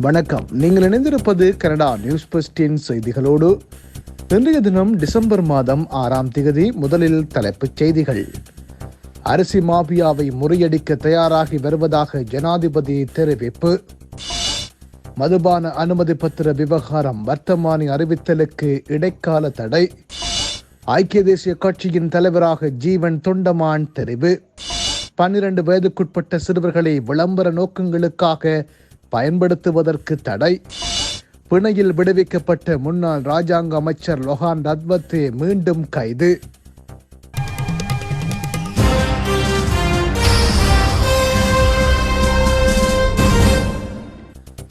வணக்கம். நீங்கள் இணைந்திருப்பது கனடா நியூஸ் பஸ்டின் செய்திகளோடு. இன்றைய தினம் டிசம்பர் மாதம் ஆறாம் திகதி முதலில் தலைப்புச் செய்திகள். அரிசி மாபியாவை முறியடிக்க தயாராகி வருவதாக ஜனாதிபதி தெரிவிப்பு. மதுபான அனுமதி பத்திர விவகாரம் வர்த்தமானி அறிவித்தலுக்கு இடைக்கால தடை. ஐக்கிய தேசிய கட்சியின் தலைவராக ஜீவன் தொண்டமான் தெரிவு. பன்னிரண்டு வயதுக்குட்பட்ட சிறுவர்களை விளம்பர நோக்கங்களுக்காக பயன்படுத்துவதற்கு தடை. பிணையில் விடுவிக்கப்பட்ட முன்னாள் ராஜாங்க அமைச்சர் லொஹான் ரத்வத்தே மீண்டும் கைது.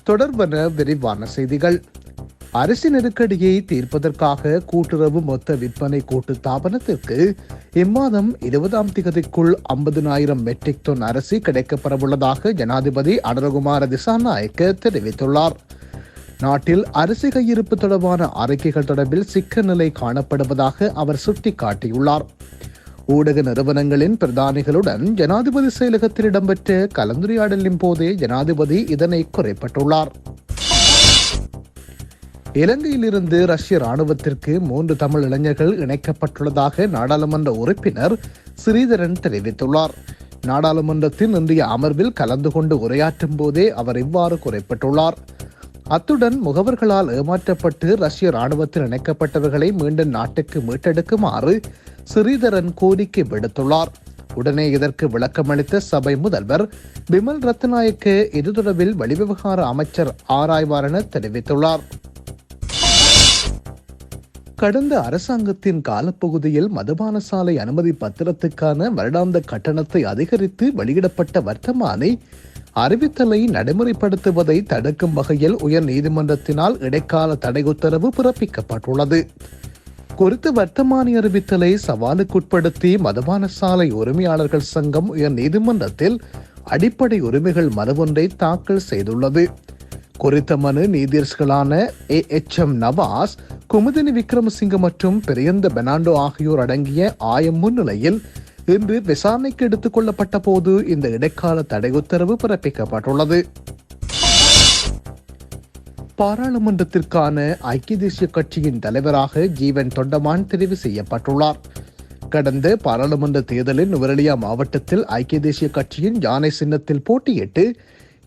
தொடர்பன விரிவான செய்திகள். அரிசி நெருக்கடியை தீர்ப்பதற்காக கூட்டுறவு மொத்த விற்பனை கூட்டு தாபனத்திற்கு இம்மாதம் இருபதாம் திகதிக்குள் ஐம்பதுனாயிரம் மெட்ரிக் டன் அரிசி கிடைக்கப்பெறவுள்ளதாக ஜனாதிபதி அனுரகுமார திசாநாயக்க தெரிவித்துள்ளார். நாட்டில் அரிசி கையிருப்பு தொடர்பான அறிக்கைகள் தொடர்பில் சிக்க நிலை காணப்படுவதாக அவர் சுட்டிக்காட்டியுள்ளார். ஊடக நிறுவனங்களின் பிரதானிகளுடன் ஜனாதிபதி செயலகத்தில் இடம்பெற்ற கலந்துரையாடலின் போதே ஜனாதிபதி இதனை குறைப்பட்டுள்ளார். இலங்கையிலிருந்து ரஷ்ய ராணுவத்திற்கு மூன்று தமிழ் இளைஞர்கள் இணைக்கப்பட்டுள்ளதாக நாடாளுமன்ற உறுப்பினர் ஸ்ரீதரன் தெரிவித்துள்ளார். நாடாளுமன்றத்தின் இன்றைய அமர்வில் கலந்து கொண்டு உரையாற்றும் போதே அவர் இவ்வாறு குறைப்பட்டுள்ளார். அத்துடன் முகவர்களால் ஏமாற்றப்பட்டு ரஷ்ய ராணுவத்தில் இணைக்கப்பட்டவர்களை மீண்டும் நாட்டுக்கு மீட்டெடுக்குமாறு ஸ்ரீதரன் கோரிக்கை விடுத்துள்ளார். உடனே இதற்கு விளக்கமளித்த சபை முதல்வர் பிமல் ரத்நாயக்கு இது தொடர்பில் வெளிவிவகார அமைச்சர் ஆராய்வார் என தெரிவித்துள்ளார். கடந்த அரசாங்கத்தின் காலப்பகுதியில் மதுபான சாலை அனுமதி பத்திரத்துக்கான வருடாந்த கட்டணத்தை அதிகரித்து வெளியிடப்பட்ட வர்த்தமானை அறிவித்தலை நடைமுறைப்படுத்துவதை தடுக்கும் வகையில் உயர் நீதிமன்றத்தினால் இடைக்கால தடை உத்தரவு பிறப்பிக்கப்பட்டுள்ளது. குறித்த வர்த்தமானி அறிவித்தலை சவாலுக்குட்படுத்தி மதுபான சாலை உரிமையாளர்கள் சங்கம் உயர் நீதிமன்றத்தில் அடிப்படை உரிமைகள் மனு ஒன்றை தாக்கல் செய்துள்ளது. குறித்த மனு நீதியரசர்களான A H M Nawaz Kumudini Wickramasinghe மற்றும் பெரியந்த பெனாண்டோ ஆகியோர் அடங்கிய ஆயம் முன்னிலையில் இன்று விசாரணைக்கு எடுத்துக் கொள்ளப்பட்ட போது இந்த இடைக்கால தடை உத்தரவு பிறப்பிக்கப்பட்டுள்ளது. பாராளுமன்றத்திற்கான ஐக்கிய தேசிய கட்சியின் தலைவராக ஜீவன் தொண்டமான் தெரிவு செய்யப்பட்டுள்ளார். கடந்த பாராளுமன்ற தேர்தலில் நுவரெலியா மாவட்டத்தில் ஐக்கிய தேசிய கட்சியின் யானை சின்னத்தில் போட்டியிட்டு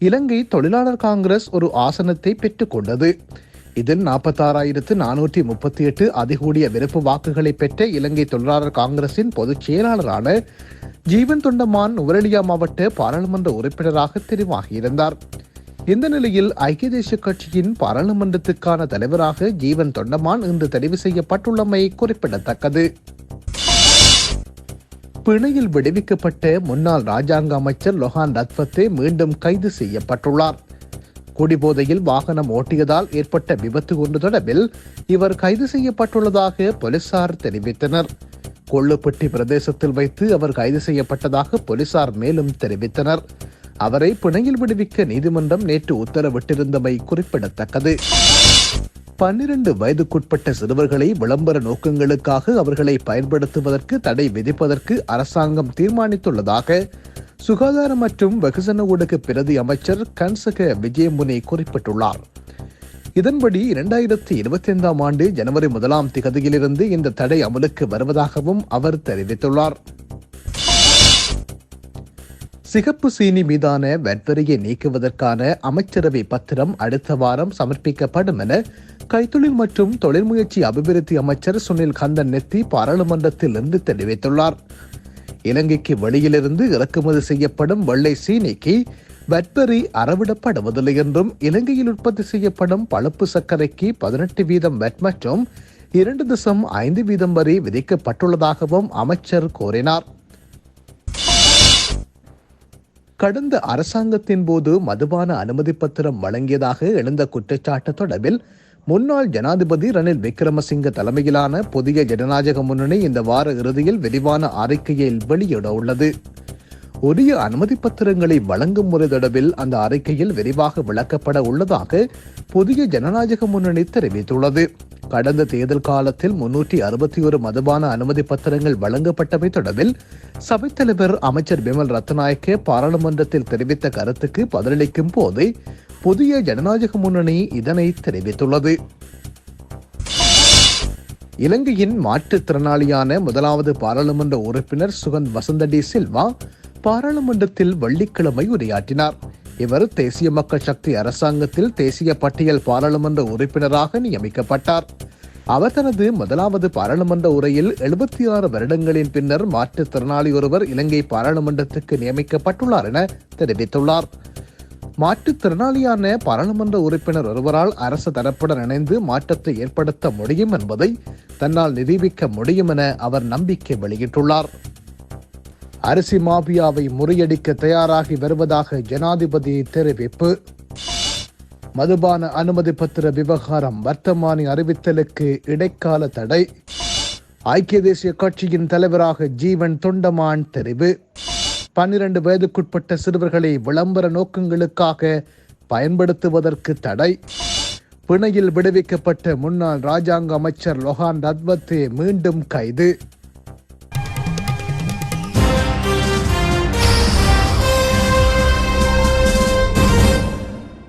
இலங்கை தொழிலாளர் காங்கிரஸ் ஒரு ஆசனத்தை பெற்றுக்கொண்டது. இதில் நாற்பத்தாறாயிரத்து நானூற்றி முப்பத்தி எட்டு அதிகூடிய விருப்பு வாக்குகளை பெற்ற இலங்கை தொழிலாளர் காங்கிரசின் பொதுச் செயலாளரான ஜீவன் தொண்டமான் நுவரெலியா மாவட்ட பாராளுமன்ற உறுப்பினராக தெரிவாகியிருந்தார். இந்த நிலையில் ஐக்கிய தேசிய கட்சியின் பாராளுமன்றத்துக்கான தலைவராக ஜீவன் தொண்டமான் இன்று தெரிவு செய்யப்பட்டுள்ளமை குறிப்பிடத்தக்கது. பிணையில் விடுவிக்கப்பட்ட முன்னாள் ராஜாங்க அமைச்சர் லொஹான் ரத்வத்தே மீண்டும் கைது செய்யப்பட்டுள்ளார். குடிபோதையில் வாகனம் ஓட்டியதால் ஏற்பட்ட விபத்து ஒன்று தொடர்பில் இவர் கைது செய்யப்பட்டுள்ளதாக போலீசார் தெரிவித்தனர். கொள்ளுப்பட்டி பிரதேசத்தில் வைத்து அவர் கைது செய்யப்பட்டதாக போலீசார் மேலும் தெரிவித்தனர். அவரை பிணையில் விடுவிக்க நீதிமன்றம் நேற்று உத்தரவிட்டிருந்தமை குறிப்பிடத்தக்கது. பன்னிரண்டு வயதுக்குட்பட்ட சிறுவர்களை விளம்பர நோக்கங்களுக்காக அவர்களை பயன்படுத்துவதற்கு தடை விதிப்பதற்கு அரசாங்கம் தீர்மானித்துள்ளதாக சுகாதார மற்றும் வெகுஜன ஊடக பிரதி அமைச்சர் கன்சக விஜயமுனி குறிப்பிட்டுள்ளார். இதன்படி இரண்டாயிரத்தி இருபத்தி ஐந்தாம் ஆண்டு ஜனவரி முதலாம் திகதியிலிருந்து இந்த தடை அமலுக்கு வருவதாகவும் அவர் தெரிவித்துள்ளார். சிகப்பு சீனி மீதான வரியை நீக்குவதற்கான அமைச்சரவை பத்திரம் அடுத்த வாரம் சமர்ப்பிக்கப்படும் என கைத்தொழில் மற்றும் தொழில் முயற்சி அபிவிருத்தி அமைச்சர் சுனில் கந்தன் நெத்தி பாராளுமன்றத்தில் இருந்து தெரிவித்துள்ளார். இலங்கைக்கு வெளியிலிருந்து இறக்குமதி செய்யப்படும் வெள்ளை சீனிக்கு வட்வரி அறவிடப்படுவதில்லை என்றும் இலங்கையில் உற்பத்தி செய்யப்படும் பழுப்பு சர்க்கரைக்கு பதினெட்டு வீதம் வெட் மற்றும் இரண்டு தசம் ஐந்து வீதம் வரை விதிக்கப்பட்டுள்ளதாகவும் அமைச்சர் கூறினார். கடந்த அரசாங்கத்தின் போது மதுபான அனுமதி பத்திரம் வழங்கியதாக எழுந்த குற்றச்சாட்டு தொடர்பில் முன்னாள் ஜனாதிபதி ரணில் விக்ரமசிங்க தலைமையிலான புதிய ஜனநாயக முன்னணி இந்த வார இறுதியில் விரிவான அறிக்கையை வெளியிட உள்ளது உரிய அனுமதி பத்திரங்களை வழங்கும் முறை தொடர்பில் அந்த அறிக்கையில் விரிவாக விளக்கப்பட உள்ளதாக புதிய ஜனநாயக முன்னணி தெரிவித்துள்ளது. கடந்த தேர்தல் காலத்தில் முன்னூற்றி அறுபத்தி ஒரு மதுபான அனுமதி பத்திரங்கள் வழங்கப்பட்டவை தொடர்பில் சபைத் தலைவர் அமைச்சர் பிமல் ரத்நாயக்கே பாராளுமன்றத்தில் தெரிவித்த கருத்துக்கு பதிலளிக்கும் போது புதிய ஜனநாயக முன்னணி இதனை தெரிவித்துள்ளது. இலங்கையின் மாற்றுத்திறனாளியான முதலாவது பாராளுமன்ற உறுப்பினர் சுகந்த் வசந்தடி சில்வா பாராளுமன்றத்தில் வெள்ளிக்கிழமை உரையாற்றினார். இவர் தேசிய மக்கள் சக்தி அரசாங்கத்தில் தேசிய பட்டியல் பாராளுமன்ற உறுப்பினராக நியமிக்கப்பட்டார். அவர் தனது முதலாவது பாராளுமன்ற உரையில் எழுபத்தி ஆறு வருடங்களின் பின்னர் மாற்றுத்திறனாளி ஒருவர் இலங்கை பாராளுமன்றத்துக்கு நியமிக்கப்பட்டுள்ளார் என தெரிவித்துள்ளார். மாற்றுத்திறனாளியான பாராளுமன்ற உறுப்பினர் ஒருவரால் அரசு தரப்புடன் இணைந்து மாற்றத்தை ஏற்படுத்த முடியும் என்பதை தன்னால் நிரூபிக்க முடியும் என அவர் நம்பிக்கை வெளியிட்டுள்ளார். அரிசி மாபியாவை முறியடிக்க தயாராகி வருவதாக ஜனாதிபதி தெரிவிப்பு. மதுபான அனுமதி பத்திர விவகாரம் வர்த்தமானி அறிவித்தலுக்கு இடைக்கால தடை. ஐக்கிய தேசிய கட்சியின் தலைவராக ஜீவன் தொண்டமான் தெரிவு. பன்னிரண்டு வயதுக்குட்பட்ட சிறுவர்களை விளம்பர நோக்கங்களுக்காக பயன்படுத்துவதற்கு தடை. பிணையில் விடுவிக்கப்பட்ட முன்னாள் ராஜாங்க அமைச்சர் லொஹான் ரத்வத்தே மீண்டும் கைது.